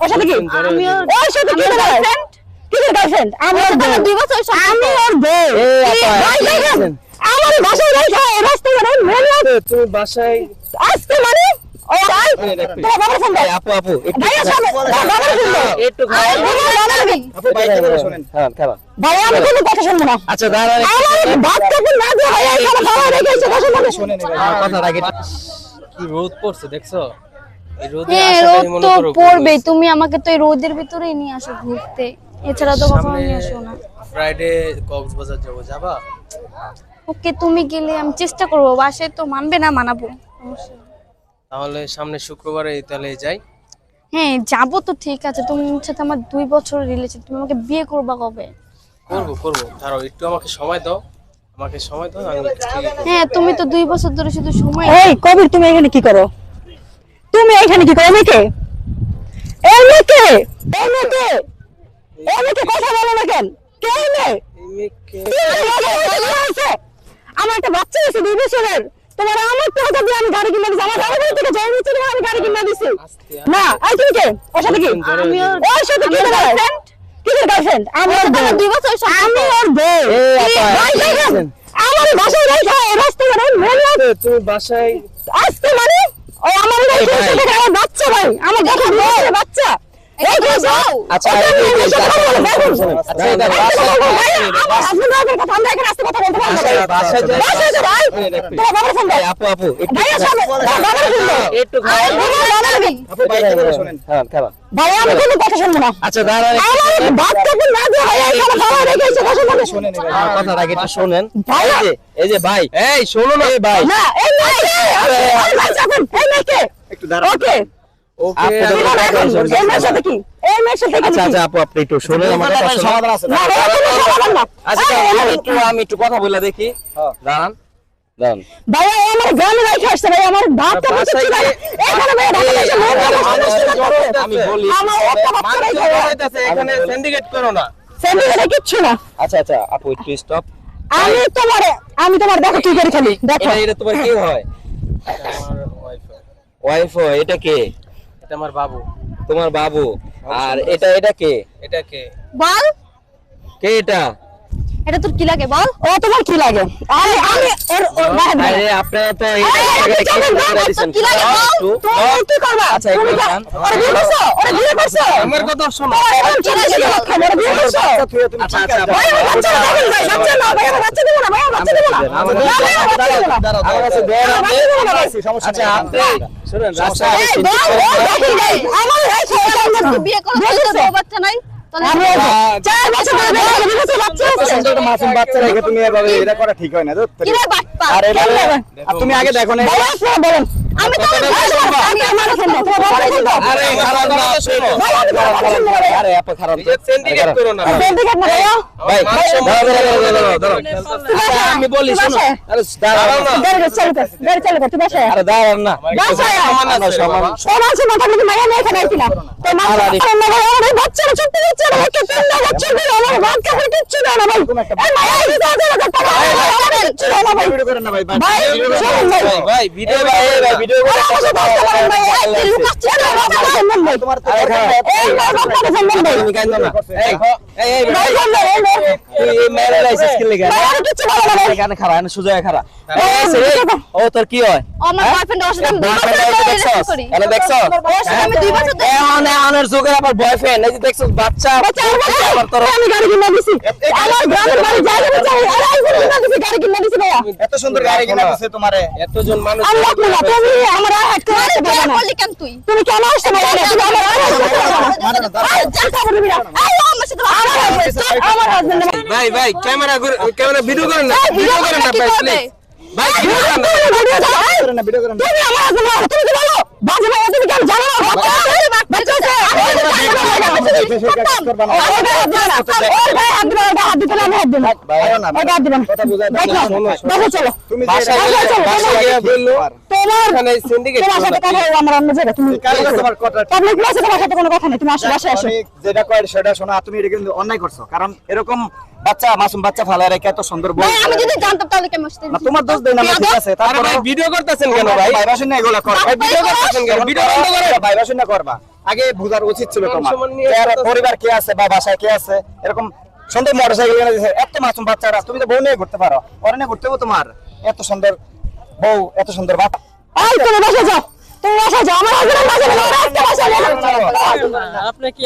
ওর সাথে কি ওর- সাথে কি গার্লফ্রেন্ড আমি ওর বউ দুই বছর আমি ওর বউ? আমার বাসায় তুমি বাসায় মানে আপু আপু একটু হ্যাঁ ভাই আমি কোনো কথা শুনব না আচ্ছা দাঁড়ান না দিয়ে ভাই এখানে খাওয়া রেখে কথা রাখি রোদ পড়ছে দেখছ হ্যাঁ রোদ তো করো তুমি আমাকে তো এই রোদের ভিতরেই নিয়ে আসো ঘুরতে। এছাড়া তো কখনো নিয়ে আসো না। ফ্রাইডে কক্সবাজার যাব যাবা? ওকে তুমি গেলে আমি চেষ্টা করব। বাসায় তো মানবে না মানাবো। তাহলে সামনে শুক্রবারে তাহলে যাই। হ্যাঁ যাব তো ঠিক আছে। তুমি সাথে আমার দুই বছর রিলেশন। তুমি আমাকে বিয়ে করবা কবে? করব করব। দাঁড়াও একটু আমাকে সময় দাও। আমাকে সময় দাও হ্যাঁ তুমি তো দুই বছর ধরে শুধু সময় এই কবির তুমি এখানে কি করো? তুমি এখানে কি করো মেয়েকে এই মেয়েকে এই মেয়েকে এই মেয়েকে কথা বলো না কেন? কে মেয়ে আমার একটা বাচ্চা আছে দুই বছরের। তোমার আমার টাকা দিয়ে আমি গাড়ি কিনে দিছি আমার গাড়ি থেকে জয় নিচ্ছে তোমার আমি গাড়ি কিনে দিছি। না তুমি কে? ওর সাথে কি? ওর- সাথে কি গার্লফ্রেন্ড কি গার্লফ্রেন্ড আমি ওর দুই বছর আমি ওর বউ? আমার বাসায় রাখা। রাস্তাঘাটে তুমি বাসায় আসতে মানে ও আমার। আমার বাচ্চা ভাই। আমার দেখো বউ। বাচ্চা। এই যে যাও। আচ্ছা। আপু আপু হ্যাঁ ভাই, আমি কোনো কথা শুনব না। আচ্ছা দাঁড়ান আমার বাচ্চাকে না দিয়ে ভাই এখানে খাওয়া রেখে একটু শুনেন। এই যে ভাই। এই শোনো না। ভাই। না এই এই না কি আমি একটু কথা বলে দেখি। দাঁড়ান। ভাইয়া আমার গ্রামে রেখে আসছে ভাই আমার ছিল ঢাকা এসে। আমি বলি আমার একটা এখানে সিন্ডিকেট করো না। কিচ্ছু না। আচ্ছা আচ্ছা আপু একটু স্টপ আমি তোমার আমি তোমার দেখো কি করে খালি দেখো। এটা এটা তোমার কি হয়? আমার ওয়াইফ ওয়াইফ এটা কে? এটা আমার বাবু। তোমার বাবু। আর এটা এটা কে? এটা কে? বল। কে এটা? এটা তোর কি লাগে বল ও তোমার কি লাগে আমি আমি ওর। আরে আপনারা তো আরে, কি লাগে বল? তুমি কি করবা আচ্ছা, তুমি ওরে বিয়ে করছ ওরে বিয়ে করছ আমার কথা শোনো ওরে বিয়ে করছ আচ্ছা আচ্ছা ভাই বাচ্চা দেখেন ভাই বাচ্চা না ভাই বাচ্চা দেবো না ভাই বাচ্চা দেবো না আমার না, ভাই, আমার বাচ্চা দেবো না। আমার কাছে দেন না ভাই। আচ্ছা আপনি শুনেন ভাই, আমার বিয়ে করো তাহলে তোর বউ বাচ্চা নাই চার বছর ধরে বিয়ে করে বিয়ে করছি, বাচ্চা আছে। মাসুম বাচ্চা রেখে তুমি এভাবে এটা করা ঠিক হয় না আরে তুমি আগে দেখো না বলেন। আমি তো ভাই আমি আমার ফোন দাও, তোমার ফোন দাও। আরে খারাপ না শোনো ভাই, আমি তোমার বাবার ফোন আরে আপা খারাপ তো। সিন্ডিকেট করো না Syndicate না, ভাইয়া। ভাই দাঁড়াও, দাঁড়াও, দাঁড়াও, দাঁড়াও, দাঁড়াও। আচ্ছা, আমি বলি শোনো আরে দাঁড়াও না গাড়ি চালু কর, গাড়ি চালু কর, তুই বাসায় আয়। আরে দাঁড়াও না আয়। সমান সমান। বাবা। ও মানুষের মাথা নেই এখানে আইছি না। তো মানুষের আরে। না ভাই, বাচ্চারা দিচ্ছে না, একে তিন না বছর ধরে আমার বাপ কাপড় কিচ্ছু না ভাই। এই মাইয়া এই কিচ্ছু দেয় না ভাই। ভিডিও করেন না ভাই ভাই, ভাই। ভাই, ভাই ভিডিও ভাই, ভাই, ভিডিও করে। তোমার ও তোর কি হয়? আমার বয়ফ্রেন্ড ওর সাথে আমি দুই বছর বয়ফ্রেন্ড ধরে দেখছস? relation করি। এনে দেখছস? ওর সাথে আমি দুই বছর ধরে এখন এখনের যুগে আবার বয়ফ্রেন্ড এই যে দেখছস বাচ্চা বাচ্চা আমার বাচ্চা। আবার তোর আমি গাড়ি কিনে দিছি। আমার গ্রামের বাড়ি গাড়ি কিনে দিছি। এত সুন্দর গাড়ি কিনা দিছে তোমারে এতজন মানুষ আমি রাখব তুমি আমার আর রাখতে পারবে বিয়ে না। কেন তুই তুমি কেন আসছো না তুমি আমার আর করতে পারবে না। আরে। এই আমার সাথে আমার husband ভাই ভাই ক্যামেরা ক্যামেরা ভিডিও করেন না ভিডিও করেন না ভাই প্লিজ ভাই ভিডিও করেন না ভিডিও করেন না তুমি আমার না, তুমি কি বলো? বাজে ভাইয়া, তুমি কেন জানো না? বাচ্চা আছে। আমি হাত দিতে আমি হাত দিবো দিবে। দেখো, দেখো, চলো। তোমার এখানে সিন্ডিকেট তোমার সাথে কথা আমরা অন্য জায়গায় তুমি কাল তোমার কথা পাবলিক প্লেসে তোমার সাথে কোনো কথা নেই তুমি আসো বাসায় আসো যেটা কয় সেটা শোনো তুমি এটা কিন্তু অন্যায় করছ কারণ এরকম বাচ্চা মাসুম বাচ্চা ফালা রেখে এত সুন্দর ভাই আমি যদি জানতাম তাহলে আসতে না তোমার দোষ দেই না ঠিক আছে ভাই ভিডিও করতেছেন কেন ভাই ভাইবাসন না এগুলো কর ভাই ভিডিও করতেছেন কেন ভিডিও বন্ধ করেন ভাইবাসন না করবা আগে বোঝার উচিত ছিল তোমার। পরিবার কে আছে বা বাসায় কে আছে এরকম সুন্দর মোটরসাইকেল সাইকেল দিয়েছে এত মাসুম বাচ্চারা তুমি তো বউ নিয়ে ঘুরতে পারো। ওরা নিয়ে ঘুরতে তোমার। এত সুন্দর বউ এত সুন্দর বাচ্চা। তুমি বাসা যাও। তুমি বাসা যাও। আমার হাজবেন্ড বাসা যাও বাসা যাও আপনি কি